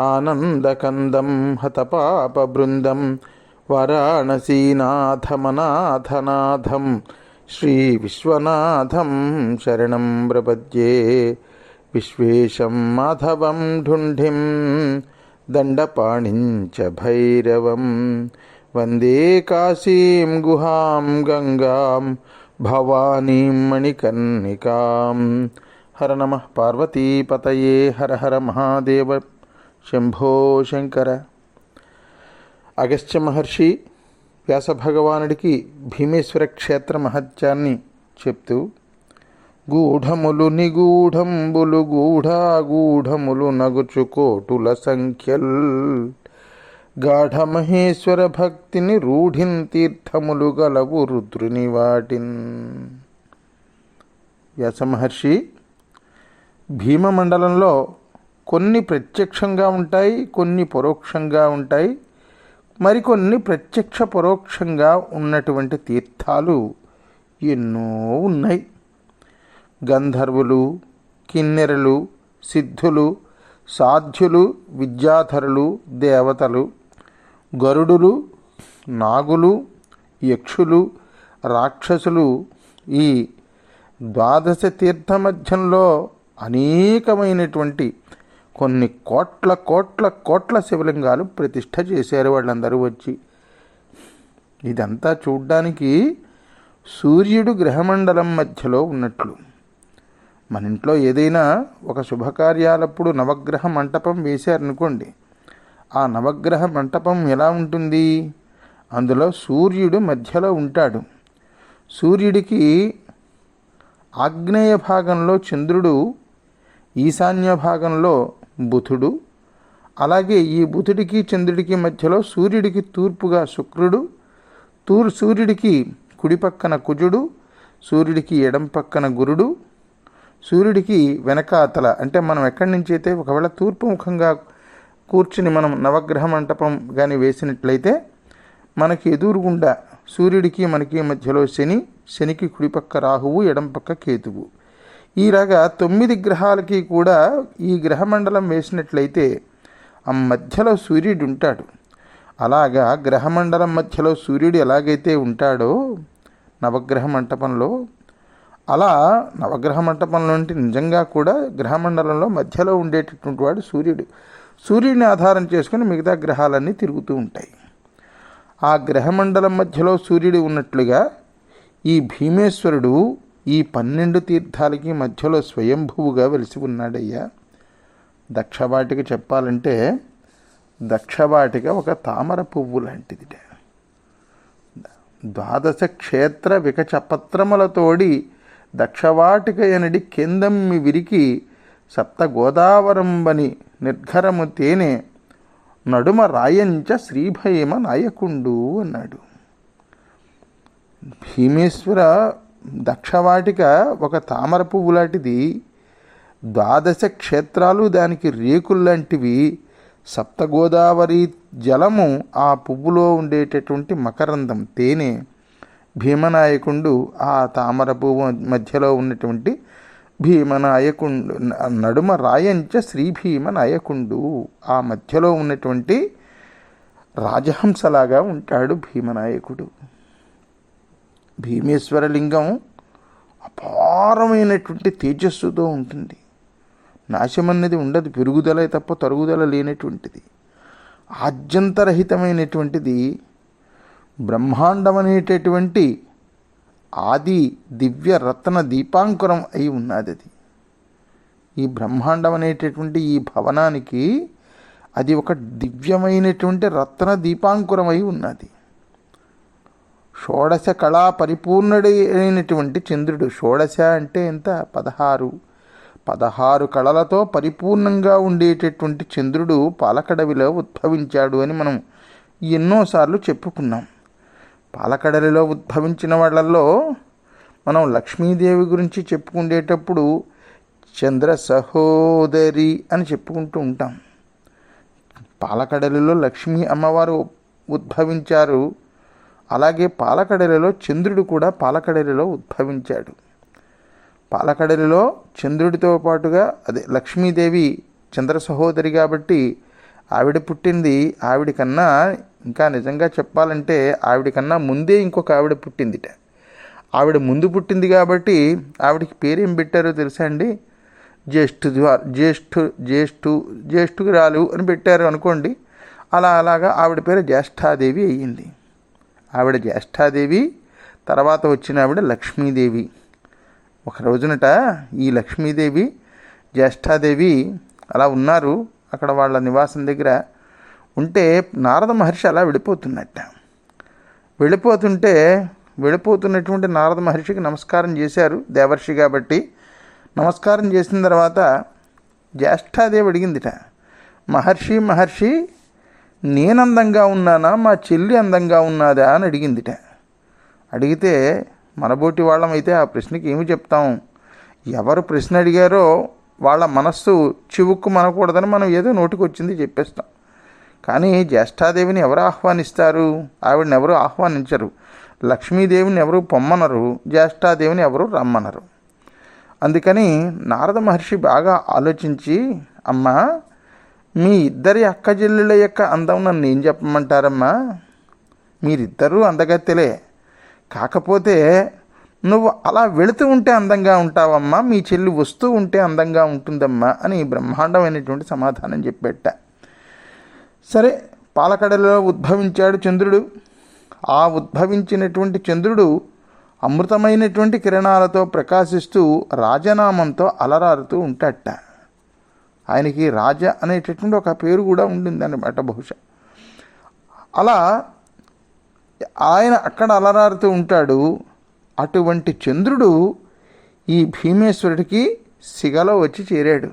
ఆనందకందం హతపాపబృందం వారాణసీనాథమనాథనాథం శ్రీవిశ్వనాథం శరణం ప్రపద్యే విశ్వేశం మాధవం ఢుంఢిం దండపాణించ భైరవం వందే కాశీం గుహాం గంగాం భవానీం మణికర్ణికాం. హర నమ. పార్వతీపతయే హర హర మహాదేవ శంభో శంకర. అగస్త్య మహర్షి వ్యాస భగవానుడికి భీమేశ్వర క్షేత్ర మహత్యాన్ని చెప్తూ గూఢములు నిగూఢంబులు గూఢాగూఢములు నగుచుకోటుల సంఖ్యల్. గాఢమహేశ్వర భక్తిని రూఢిన్ తీర్థములు గలవు రుద్రుని వాటిన్. వ్యాస మహర్షి భీమమండలంలో కొన్ని ప్రత్యక్షంగా ఉంటాయి కొన్ని పరోక్షంగా ఉంటాయి. మరికొన్ని ప్రత్యక్ష పరోక్షంగా ఉన్నటువంటి తీర్థాలు ఎన్నో ఉన్నాయి. గంధర్వులు కిన్నెరలు సిద్ధులు సాధ్యులు విద్యాధరులు దేవతలు గరుడులు నాగులు యక్షులు రాక్షసులు ఈ ద్వాదశ తీర్థ మధ్యంలో అనేకమైనటువంటి కొన్ని కోట్ల కోట్ల కోట్ల శివలింగాలు ప్రతిష్ట చేశారు వాళ్ళందరూ వచ్చి. ఇదంతా చూడ్డానికి సూర్యుడు గ్రహమండలం మధ్యలో ఉన్నట్లు. మన ఇంట్లో ఏదైనా ఒక శుభకార్యాలప్పుడు నవగ్రహ మంటపం వేశారనుకోండి. ఆ నవగ్రహ మంటపం ఎలా ఉంటుంది? అందులో సూర్యుడు మధ్యలో ఉంటాడు. సూర్యుడికి ఆగ్నేయ భాగంలో చంద్రుడు ఈశాన్య భాగంలో బుధుడు. అలాగే ఈ బుధుడికి చంద్రుడికి మధ్యలో సూర్యుడికి తూర్పుగా శుక్రుడు. తూర్ సూర్యుడికి కుడి పక్కన కుజుడు. సూర్యుడికి ఎడం పక్కన గురుడు. సూర్యుడికి వెనకాతల అంటే మనం ఎక్కడి నుంచి అయితే ఒకవేళ తూర్పు ముఖంగా కూర్చుని మనం నవగ్రహ మంటపం కానీ వేసినట్లయితే మనకి ఎదురుగుండా సూర్యుడికి మనకి మధ్యలో శని. శనికి కుడిపక్క రాహువు ఎడం పక్క కేతువు. ఈలాగా తొమ్మిది గ్రహాలకి కూడా ఈ గ్రహమండలం వేసినట్లయితే ఆ మధ్యలో సూర్యుడు ఉంటాడు. అలాగా గ్రహమండలం మధ్యలో సూర్యుడు ఎలాగైతే ఉంటాడో నవగ్రహ మంటపంలో అలా నవగ్రహ మంటపంలో నిజంగా కూడా గ్రహమండలంలో మధ్యలో ఉండేటటువంటి వాడు సూర్యుడు. సూర్యుడిని ఆధారం చేసుకుని మిగతా గ్రహాలన్నీ తిరుగుతూ ఉంటాయి. ఆ గ్రహమండలం మధ్యలో సూర్యుడు ఉన్నట్లుగా ఈ భీమేశ్వరుడు ఈ పన్నెండు తీర్థాలకి మధ్యలో స్వయంభువుగా వెలిసి ఉన్నాడయ్యా. దక్షవాటిక చెప్పాలంటే దక్షవాటిక ఒక తామర పువ్వు లాంటిది ద్వాదశ క్షేత్ర వికచపత్రములతోడి దక్షవాటిక ఎనడి కిందమ్మి విరికి సప్త గోదావరంబని నిర్ఘరము తేనె నడుమ రాయంచ శ్రీభయమ నాయకుండు అన్నాడు. భీమేశ్వర దక్షవాటిక ఒక తామర పువ్వు లాంటిది. ద్వాదశ క్షేత్రాలు దానికి రేకుల్లాంటివి సప్తగోదావరి జలము ఆ పువ్వులో ఉండేటటువంటి మకరందం తేనె. భీమనాయకుండు ఆ తామర పువ్వు మధ్యలో ఉన్నటువంటి భీమనాయకుండు నడుమ రాయంచ శ్రీ భీమనాయకుండు. ఆ మధ్యలో ఉన్నటువంటి రాజహంసలాగా ఉంటాడు భీమనాయకుడు. భీమేశ్వరలింగం అపారమైనటువంటి తేజస్సుతో ఉంటుంది. నాశం అన్నది ఉండదు పెరుగుదల తప్ప తరుగుదల లేనటువంటిది. ఆద్యంతరహితమైనటువంటిది బ్రహ్మాండం అనేటటువంటి ఆది దివ్య రత్న దీపాంకురం అయి ఉన్నది అది. ఈ బ్రహ్మాండం అనేటటువంటి ఈ భవనానికి అది ఒక దివ్యమైనటువంటి రత్న దీపాంకురమై ఉన్నది. షోడశ కళా పరిపూర్ణుడైనటువంటి చంద్రుడు. షోడశ అంటే ఎంత? పదహారు. పదహారు కళలతో పరిపూర్ణంగా ఉండేటటువంటి చంద్రుడు పాలకడవిలో ఉద్భవించాడు అని మనం ఎన్నోసార్లు చెప్పుకున్నాం. పాలకడలిలో ఉద్భవించిన వాళ్ళల్లో మనం లక్ష్మీదేవి గురించి చెప్పుకునేటప్పుడు చంద్ర సహోదరి అని చెప్పుకుంటూ ఉంటాం. పాలకడలిలో లక్ష్మీ అమ్మవారు ఉద్భవించారు. అలాగే పాలకడలిలో చంద్రుడు కూడా పాలకడలిలో ఉద్భవించాడు. పాలకడలిలో చంద్రుడితో పాటుగా అదే లక్ష్మీదేవి చంద్ర సహోదరి కాబట్టి ఆవిడ పుట్టింది. ఆవిడ కన్నా ఇంకా నిజంగా చెప్పాలంటే ఆవిడ కన్నా ముందే ఇంకొక ఆవిడ పుట్టిందిట. ఆవిడ ముందు పుట్టింది కాబట్టి ఆవిడకి పేరేం పెట్టారో తెలుసా అండి? జ్యేష్ఠు జ్యేష్ఠు జ్యేష్ఠు జ్యేష్ఠురాలు అని పెట్టారు అనుకోండి. అలా అలాగా ఆవిడ పేరు జ్యేష్ఠాదేవి అయ్యింది. ఆవిడ జ్యేష్ఠాదేవి తర్వాత వచ్చిన ఆవిడ లక్ష్మీదేవి. ఒక రోజునట ఈ లక్ష్మీదేవి జ్యేష్ఠాదేవి అలా ఉన్నారు. అక్కడ వాళ్ళ నివాసం దగ్గర ఉంటే నారద మహర్షి అలా వెళ్ళిపోతున్నట్ట. వెళ్ళిపోతుంటే వెళ్ళిపోతున్నటువంటి నారద మహర్షికి నమస్కారం చేశారు దేవర్షి కాబట్టి. నమస్కారం చేసిన తర్వాత జ్యేష్ఠాదేవి అడిగిందిట మహర్షి మహర్షి నేను అందంగా ఉన్నానా? మా చెల్లి అందంగా ఉన్నదా? అని అడిగిందిట. అడిగితే మనబోటి వాళ్ళమైతే ఆ ప్రశ్నకి ఏమి చెప్తాం? ఎవరు ప్రశ్న అడిగారో వాళ్ళ మనస్సు చివుక్కు మనకూడదని మనం ఏదో నోటికొచ్చింది చెప్పేస్తాం. కానీ జ్యేష్ఠాదేవిని ఎవరు ఆహ్వానిస్తారు? ఆవిడని ఎవరు ఆహ్వానించరు? లక్ష్మీదేవిని ఎవరు పొమ్మనరు? జ్యేష్ఠాదేవిని ఎవరు రమ్మనరు? అందుకని నారద మహర్షి బాగా ఆలోచించి అమ్మా మీ ఇద్దరి అక్క చెల్లెళ్ళ యొక్క అందం నన్ను ఏం చెప్పమంటారమ్మా? మీరిద్దరూ అందగత్తెలే. కాకపోతే నువ్వు అలా వెళుతూ ఉంటే అందంగా ఉంటావమ్మా మీ చెల్లి వస్తూ ఉంటే అందంగా ఉంటుందమ్మా అని బ్రహ్మాండమైనటువంటి సమాధానం చెప్పేట. సరే పాలకడలో ఉద్భవించాడు చంద్రుడు. ఆ ఉద్భవించినటువంటి చంద్రుడు అమృతమైనటువంటి కిరణాలతో ప్రకాశిస్తూ రాజనామంతో అలరారుతూ ఉంటాట. ఆయనకి రాజ అనేటటువంటి ఒక పేరు కూడా ఉండింది అనమాట బహుశా. అలా ఆయన అక్కడ అలరారుతూ ఉంటాడు. అటువంటి చంద్రుడు ఈ భీమేశ్వరుడికి సిగలో వచ్చి చేరాడు.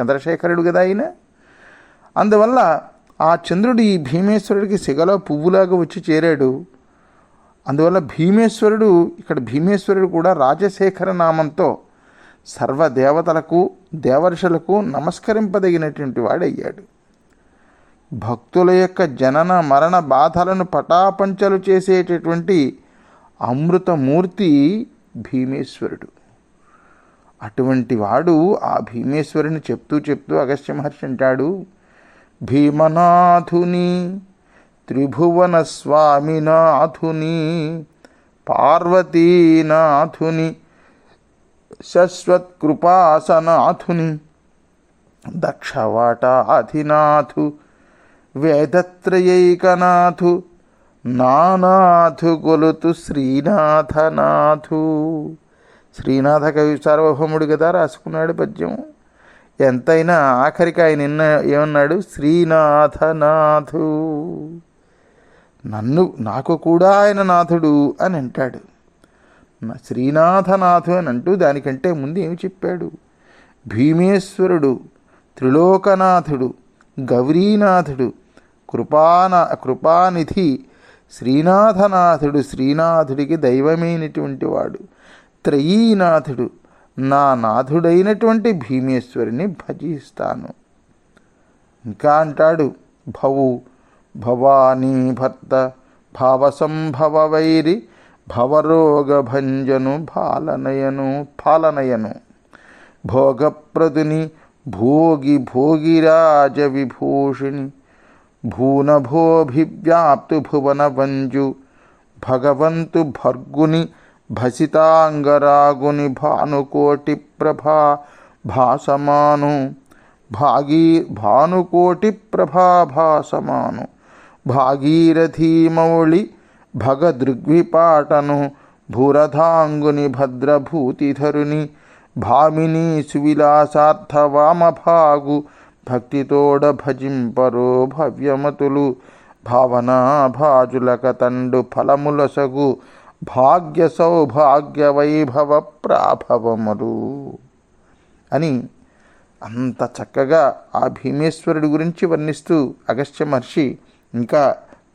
చంద్రశేఖరుడు కదా ఆయన. అందువల్ల ఆ చంద్రుడు ఈ భీమేశ్వరుడికి సిగలో పువ్వులాగా వచ్చి చేరాడు. అందువల్ల భీమేశ్వరుడు ఇక్కడ భీమేశ్వరుడు కూడా రాజశేఖర నామంతో సర్వదేవతలకు దేవర్షులకు నమస్కరింపదగినటువంటి వాడయ్యాడు. భక్తుల యొక్క జనన మరణ బాధలను పటాపంచలు చేసేటటువంటి అమృతమూర్తి భీమేశ్వరుడు. అటువంటి వాడు ఆ భీమేశ్వరుని చెప్తూ చెప్తూ అగస్త్య మహర్షి అంటాడు భీమనాథుని త్రిభువన స్వామినాథుని పార్వతీనాథుని శశ్వత్కృపాసనాథుని దక్షవాటాధినాథు వేదత్రయైకనాథు నానాథు కొలుతు శ్రీనాథనాథు. శ్రీనాథ కవి సార్వభౌముడు కదా రాసుకున్నాడు పద్యం. ఎంతైనా ఆఖరికి ఆయన నిన్న ఏమన్నాడు? శ్రీనాథనాథు. నన్ను నాకు కూడా ఆయన నాథుడు అని అంటాడు. శ్రీనాథనాథు అని అంటూ దానికంటే ముందు ఏమి చెప్పాడు? భీమేశ్వరుడు త్రిలోకనాథుడు గౌరీనాథుడు కృపానా కృపానిధి శ్రీనాథనాథుడు శ్రీనాథుడికి దైవమైనటువంటి వాడు త్రయీనాథుడు నా నాథుడైనటువంటి భీమేశ్వరిని భజిస్తాను. ఇంకా అంటాడు భవు భవానీ భర్త భావసంభవ వైరి భవరోగభంజను బాలనయను పాలనయను. భోగప్రదుని భోగి భోగిరాజ విభూషిణి భూనభోభివ్యాప్తు భువన వంజు భగవంతు భర్గుని భసితాంగరాగుని భానుకోటి ప్రభా భాసమాను. భాగీ భానుకోటి ప్రభా భాసమాను. భాగీరథీమౌళి భగదృగ్విపాటను భూరథాంగుని భద్రభూతిధరుని భామిని సువిలాసార్థవామభాగు భక్తితోడ భజింపరో భవ్యమతులు భావనా భాజులక తండు ఫలములసగు భాగ్య సౌభాగ్య వైభవ ప్రాభవములు అని అంత చక్కగా ఆ భీమేశ్వరుడి గురించి వర్ణిస్తూ అగస్త్య మహర్షి ఇంకా